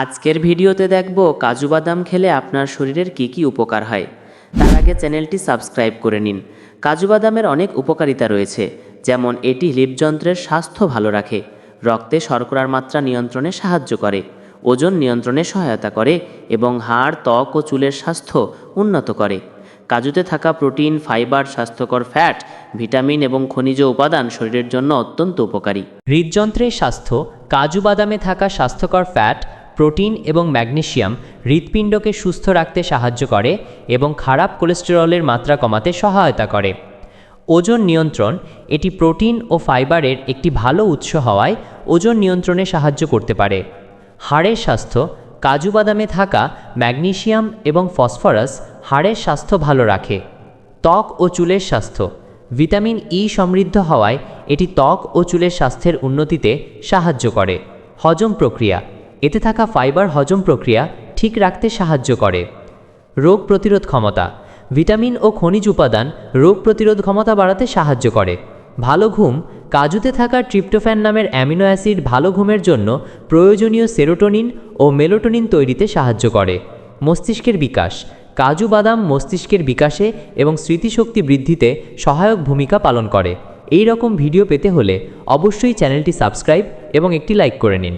আজকের ভিডিওতে দেখব কাজু বাদাম খেলে আপনার শরীরের কী কী উপকার হয়। তার আগে চ্যানেলটি সাবস্ক্রাইব করে নিন। কাজু বাদামের অনেক উপকারিতা রয়েছে, যেমন এটি হৃদযন্ত্রের স্বাস্থ্য ভালো রাখে, রক্তে শর্করার মাত্রা নিয়ন্ত্রণে সাহায্য করে, ওজন নিয়ন্ত্রণে সহায়তা করে এবং হাড়, ত্বক ও চুলের স্বাস্থ্য উন্নত করে। কাজুতে থাকা প্রোটিন, ফাইবার, স্বাস্থ্যকর ফ্যাট, ভিটামিন এবং খনিজ উপাদান শরীরের জন্য অত্যন্ত উপকারী। হৃদযন্ত্রের স্বাস্থ্য, কাজু বাদামে থাকা স্বাস্থ্যকর ফ্যাট প্রোটিন এবং ম্যাগনেশিয়াম হৃৎপিণ্ডকে সুস্থ রাখতে সাহায্য করে এবং খারাপ কোলেস্টেরলের মাত্রা কমাতে সহায়তা করে। ওজন নিয়ন্ত্রণ এটি প্রোটিন ও ফাইবারের একটি ভালো উৎস হওয়ায় ওজন নিয়ন্ত্রণে সাহায্য করতে পারে। হাড়ের স্বাস্থ্য, কাজু বাদামে থাকা ম্যাগনেশিয়াম এবং ফসফরাস হাড়ের স্বাস্থ্য ভালো রাখে। ত্বক ও চুলের স্বাস্থ্য, ভিটামিন ই সমৃদ্ধ হওয়ায় এটি ত্বক ও চুলের স্বাস্থ্যের উন্নতিতে সাহায্য করে। হজম প্রক্রিয়া এতে থাকা ফাইবার হজম প্রক্রিয়া ঠিক রাখতে সাহায্য করে। রোগ প্রতিরোধ ক্ষমতা। ভিটামিন ও খনিজ উপাদান রোগ প্রতিরোধ ক্ষমতা বাড়াতে সাহায্য করে। ভালো ঘুম, কাজুতে থাকা ট্রিপ্টোফ্যান নামের অ্যামিনো অ্যাসিড ভালো ঘুমের জন্য প্রয়োজনীয় সেরোটোনিন ও মেলোটোনিন তৈরিতে সাহায্য করে। মস্তিষ্কের বিকাশ। কাজু বাদাম মস্তিষ্কের বিকাশে এবং স্মৃতিশক্তি বৃদ্ধিতে সহায়ক ভূমিকা পালন করে। এই রকম ভিডিও পেতে হলে অবশ্যই চ্যানেলটি সাবস্ক্রাইব এবং একটি লাইক করে নিন।